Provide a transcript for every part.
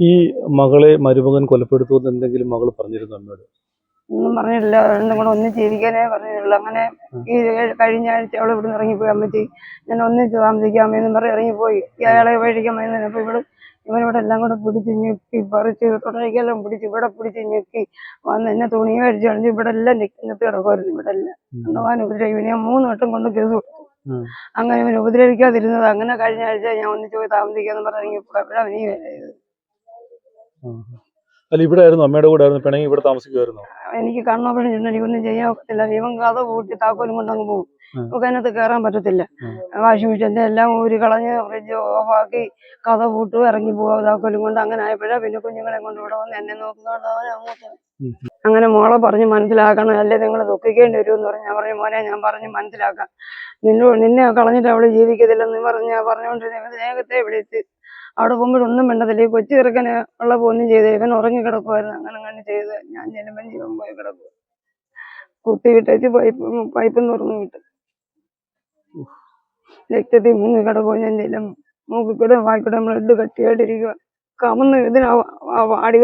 ഈ മകളെ മരുമകൻ കൊലപ്പെടുത്തുമെന്ന് എന്തെങ്കിലും മകൾ പറഞ്ഞിരുന്നു അമ്മയോട്? ഒന്നും പറഞ്ഞിട്ടില്ല. കൂടെ ഒന്നും ജീവിക്കാനേ പറഞ്ഞിട്ടുള്ളൂ. അങ്ങനെ ഈ കഴിഞ്ഞ ആഴ്ച അവൾ ഇവിടുന്ന് ഇറങ്ങിപ്പോയി. അമ്മച്ചി ഞാൻ ഒന്നിച്ച് താമസിക്കാമെന്നും പറഞ്ഞ് ഇറങ്ങിപ്പോയി. അയാളെ മേടിക്കാമെന്ന് അപ്പൊ ഇവൾ ഇവനിവിടെ എല്ലാം കൂടെ പിടിച്ച് ഞെക്കി പറിച്ച് തുടങ്ങിയെല്ലാം പിടിച്ച് ഇവിടെ പിടിച്ച് ഞെക്കി വന്ന് എന്നെ തുണി മേടിച്ച് കളഞ്ഞ് ഇവിടെ എല്ലാം ഞെക്കി. കിടക്കുമായിരുന്നു ഇവിടെ എല്ലാം. ഭഗവാൻ ഉപദ്രവിക്കും. ഞാൻ മൂന്ന് വട്ടം കൊണ്ട് കേസ് കൊടുത്തു. അങ്ങനെ ഇവൻ ഉപദ്രവിക്കാതിരുന്നത് അങ്ങനെ കഴിഞ്ഞ ആഴ്ച ഞാൻ ഒന്നിച്ച് പോയി താമസിക്കാന്ന് പറഞ്ഞ് ഇറങ്ങിയപ്പോഴാണ് അവനീ അല്ല ഇവിടെ ആയിരുന്നു അമ്മയുടെ കൂടെ ആയിരുന്നു പിണങ്ങി ഇവിടെ താമസിക്കുമായിരുന്നു? എനിക്ക് കണ്ണോപ്പണം ചെന്ന് എനിക്കൊന്നും ചെയ്യാൻ ഒക്കത്തില്ല. ദൈവം കഥ പൂട്ടി താക്കോലും കൊണ്ട് അങ്ങ് പോകും. നമുക്ക് അതിനകത്ത് കയറാൻ പറ്റത്തില്ല. വാഷിംഗ് മെഷീന്റെ എല്ലാം ഊരി കളഞ്ഞ് ഫ്രിഡ്ജ് ഓഫാക്കി കഥ പൂട്ടു ഇറങ്ങി പോവാ താക്കോലും കൊണ്ട് അങ്ങനെ ആയപ്പോഴാ പിന്നെ കുഞ്ഞുങ്ങളെ കൊണ്ട് ഇവിടെ വന്ന് എന്നെ അങ്ങോട്ട് അങ്ങനെ മോളെ പറഞ്ഞ് മനസ്സിലാക്കണം അല്ലേ നിങ്ങൾ ദുഃഖിക്കേണ്ടി വരുമെന്ന് പറഞ്ഞു. പറഞ്ഞു മോനെ ഞാൻ പറഞ്ഞ് മനസ്സിലാക്കാം. നിന്നോ നിന്നെ കളഞ്ഞിട്ട് അവൾ ജീവിക്കത്തില്ലെന്ന് പറഞ്ഞ് പറഞ്ഞുകൊണ്ടിരുന്ന ഇവൻ സ്നേഹത്തെ വിളിച്ച് അവിടെ പോകുമ്പോഴൊന്നും വേണ്ടതില്ല ഈ കൊച്ചു ചെറുക്കന് ഉള്ള ഒന്നും ചെയ്ത്. ഇവൻ ഉറങ്ങി കിടക്കുമായിരുന്നു അങ്ങനെ അങ്ങനെ ചെയ്ത് ഞാൻ ചെല്ലുമ്പോൾ ജീവൻ പോയി കിടക്കും കുത്തി വിട്ടേച്ച് പൈപ്പ് പൈപ്പ് തുറന്നു വിട്ടു. രക്തത്തിൽ മുങ്ങി കിടക്കും ഞാൻ ചെല്ലും മൂക്കിക്കൂടെ വായിക്കൂടെ ബ്ലഡ് കട്ടിയായിട്ടിരിക്കുക കമന്ന് ഇതിന്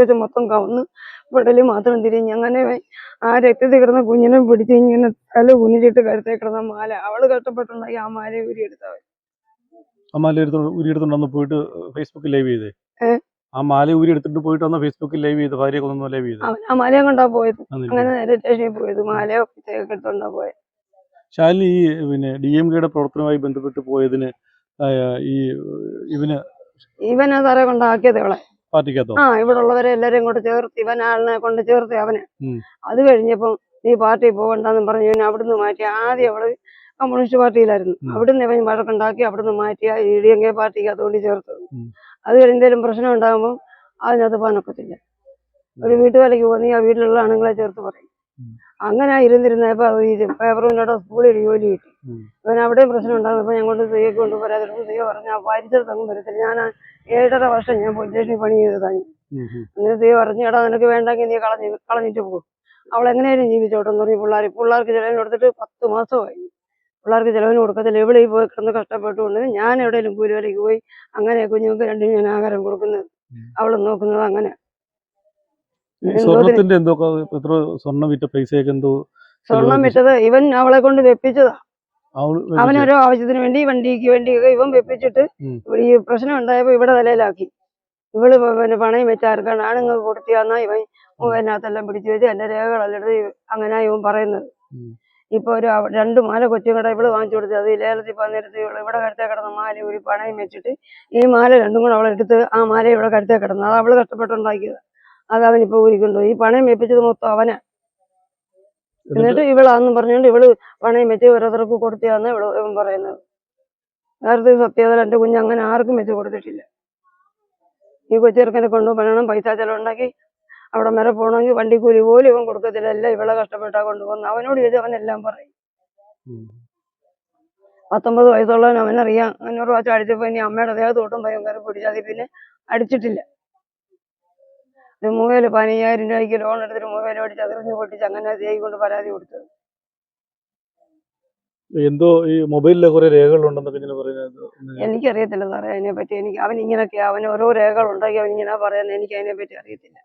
വെച്ച് മൊത്തം കമന്ന് വിടൽ മാത്രം തിരിഞ്ഞ് അങ്ങനെ ആ രക്തത്തിൽ കിടന്ന കുഞ്ഞിനെ പിടിച്ച് ഇങ്ങനെ തല കുനിച്ചിട്ട് കരുത്തേ കിടന്ന മാല. അവൾ കഷ്ടപ്പെട്ടുണ്ടാക്കി ആ മാല ഊരി എടുത്തവൻ ആ മാല എടുത്തോണ്ട് പോയിട്ട് ഫേസ്ബുക്കിൽ ലൈവ് ചെയ്തേ. ആ മാല ഊരി എടുത്തിട്ട് പോയിട്ട് വന്ന ഫേസ്ബുക്കിൽ ലൈവ് ചെയ്ത് ഭാര്യ കൊന്നു ലൈവ് ചെയ്ത്. ആ മലയും കൊണ്ടാ പോയത്. അങ്ങനെ നേരെ സ്റ്റേഷനിൽ പോയത്. മാലയോ പിച്ചയൊക്കെ എടുത്തോണ്ടാ പോയത്. ശാലി ഈ പിന്നെ ഡി എം കെയുടെ പ്രവർത്തനവുമായി ബന്ധപ്പെട്ട് പോയതിന് ഈ ഇവന് ഇവനെ സാറേ കൊണ്ടാക്കിയത് ഇവളെ. പാർട്ടിക്കകത്തോ? ആ ഇവിടെ ഉള്ളവരെ എല്ലാരെയും കൊണ്ട് ചേർത്ത് ഇവൻ ആളിനെ കൊണ്ട് ചേർത്ത് അവനെ. അത് കഴിഞ്ഞപ്പം നീ പാർട്ടി പോകണ്ടെന്ന് പറഞ്ഞു ഇവനെ അവിടുന്ന് മാറ്റി. ആദ്യം അവൾ കമ്മ്യൂണിസ്റ്റ് പാർട്ടിയിലായിരുന്നു. അവിടുന്ന് ഇവൻ വഴക്കുണ്ടാക്കി അവിടുന്ന് മാറ്റി ഇ ഡി എം കെ പാർട്ടിക്ക് അതുകൊണ്ട് ചേർത്തത് അത് കഴിഞ്ഞ് എന്തെങ്കിലും പ്രശ്നം ഉണ്ടാകുമ്പോൾ അതിനകത്ത് പോകാനൊക്കത്തില്ല ഒരു വീട്ടുവേലയ്ക്ക് പോകുന്ന ആ വീട്ടിലുള്ള ആണുങ്ങളെ ചേർത്ത് പറയും. അങ്ങനെ ഇരുന്നിരുന്നപ്പോ പേപ്പറിനോട് സ്കൂളിൽ ജോലി കിട്ടി. ഇവൻ അവിടെയും പ്രശ്നം ഉണ്ടാകുന്നപ്പോൾ ഞാൻ കൊണ്ട് സിയൊക്കെ കൊണ്ട് പരാതി സ്ത്രീയെ പറഞ്ഞ വാരിച്ചെടുത്തൊന്നും വരത്തില്ല. ഞാൻ ആ ഏഴര വർഷം ഞാൻ പോലീസ് സ്റ്റേഷനിൽ പണി ചെയ്തതാണ് അങ്ങനെ സ്ത്രീ പറഞ്ഞു എടാ നിനക്ക് വേണ്ടെങ്കിൽ നീ കളഞ്ഞ് കളഞ്ഞിട്ട് പോകും അവളെങ്ങനെയായാലും ജീവിച്ചോട്ടെന്ന് പറഞ്ഞു. പിള്ളേർ പിള്ളേർക്ക് ചിലവിന് കൊടുത്തിട്ട് പത്ത് മാസമായി. പിള്ളേർക്ക് ചിലവിന് കൊടുക്കത്തില്ല. ഇവിടെ ഈ പോയി കിടന്ന് കഷ്ടപ്പെട്ടുകൊണ്ട് ഞാൻ എവിടെയെങ്കിലും കൂലിവേലയ്ക്ക് പോയി അങ്ങനെ കുഞ്ഞുങ്ങൾക്ക് രണ്ടിനും ഞാൻ ആഹാരം കൊടുക്കുന്നത്. അവൾ നോക്കുന്നത് അങ്ങനെ. സ്വർണത്തിന്റെ എന്തോ സ്വർണത്തിന്റെ എന്തോ എത്ര സ്വർണം വിറ്റ പൈസയൊക്കെ എന്തോ സ്വർണം വിറ്റത് ഇവൻ അവളെ കൊണ്ട് വെപ്പിച്ചതാ. അവനൊരു ആവശ്യത്തിന് വേണ്ടി വണ്ടിക്ക് വേണ്ടിയൊക്കെ ഇവൻ വെപ്പിച്ചിട്ട് ഈ പ്രശ്നം ഉണ്ടായപ്പോ ഇവിടെ തലയിലാക്കി. ഇവൾ പിന്നെ പണയം വെച്ചാർക്കാണ് ആണുങ്ങൾ കൊടുത്തിയാന്നാ ഇവൻ അതിനകത്തെല്ലാം പിടിച്ചു വെച്ച് എന്റെ രേഖകളെല്ലാം എടുത്ത് അങ്ങനെ ഇവൻ പറയുന്നത്. ഉം. ഇപ്പൊ ഒരു രണ്ടു മാല കൊച്ചുകട ഇവൾ വാങ്ങിച്ചു കൊടുത്തത് അത് ലേലത്തിൽ പന്നിരത്തി ഇവൾ ഇവിടെ കഴുത്തേ കിടന്ന മാല ഒരു പണയം വെച്ചിട്ട് ഈ മാല രണ്ടും കൂടെ അവളെടുത്ത് ആ മാല ഇവിടെ കഴുത്തേ കിടന്നു അത് അവൾ കഷ്ടപ്പെട്ടുണ്ടാക്കിയത്. അത് അവൻ ഇപ്പൊ ഊരിക്കൊണ്ടു ഈ പണയം വെപ്പിച്ചത് മൊത്തം അവനാ. എന്നിട്ട് ഇവളാന്ന് പറഞ്ഞുകൊണ്ട് ഇവൾ പണയം വെച്ച് ഓരോരുത്തർക്ക് കൊടുത്തിയാന്ന് ഇവൾ ഇവൻ പറയുന്നത്. നേരത്തെ സത്യത എന്റെ കുഞ്ഞ് അങ്ങനെ ആർക്കും വെച്ച് കൊടുത്തിട്ടില്ല. ഈ കൊച്ചിറക്കനെ കൊണ്ടുപോകണം പൈസ ചെലവുണ്ടാക്കി അവിടെ വരെ പോകണമെങ്കിൽ വണ്ടിക്കൂലി പോലും ഇവൻ കൊടുക്കത്തില്ല. എല്ലാം ഇവളെ കഷ്ടപ്പെട്ടാ കൊണ്ടുപോകുന്നത്. അവനോട് ചോദിച്ചാൽ അവനെല്ലാം പറയും. ഉം. പത്തൊമ്പത് വയസ്സുള്ളവൻ അവനറിയാം. അഞ്ഞൂറ് പ്രാവശ്യം അടിച്ചപ്പോ ഇനി അമ്മയുടെ ദേഹത്തോട്ടും ഭയങ്കര പിടിച്ചാൽ പിന്നെ അടിച്ചിട്ടില്ല. ഒരു മൂവേൽ പതിനയ്യായിരം രൂപയ്ക്ക് ലോൺ എടുത്തിട്ട് മൂവേൽ അടിച്ച് അതിറിഞ്ഞ് പൊട്ടിച്ച് അങ്ങനെ ദേഹി കൊണ്ട് പരാതി കൊടുത്തത്. എന്തോ ഈ മൊബൈലിലെ കുറെ രേഖകളുണ്ടെന്നൊക്കെ പറയുന്നത്. എനിക്ക് എനിക്കറിയത്തില്ല സാറേ അതിനെ പറ്റി എനിക്ക് അവൻ ഇങ്ങനെയൊക്കെ അവൻ ഓരോ രേഖകൾ ഉണ്ടാക്കി അവൻ ഇങ്ങനെ പറയുന്നത് എനിക്ക് അതിനെ പറ്റി അറിയത്തില്ല.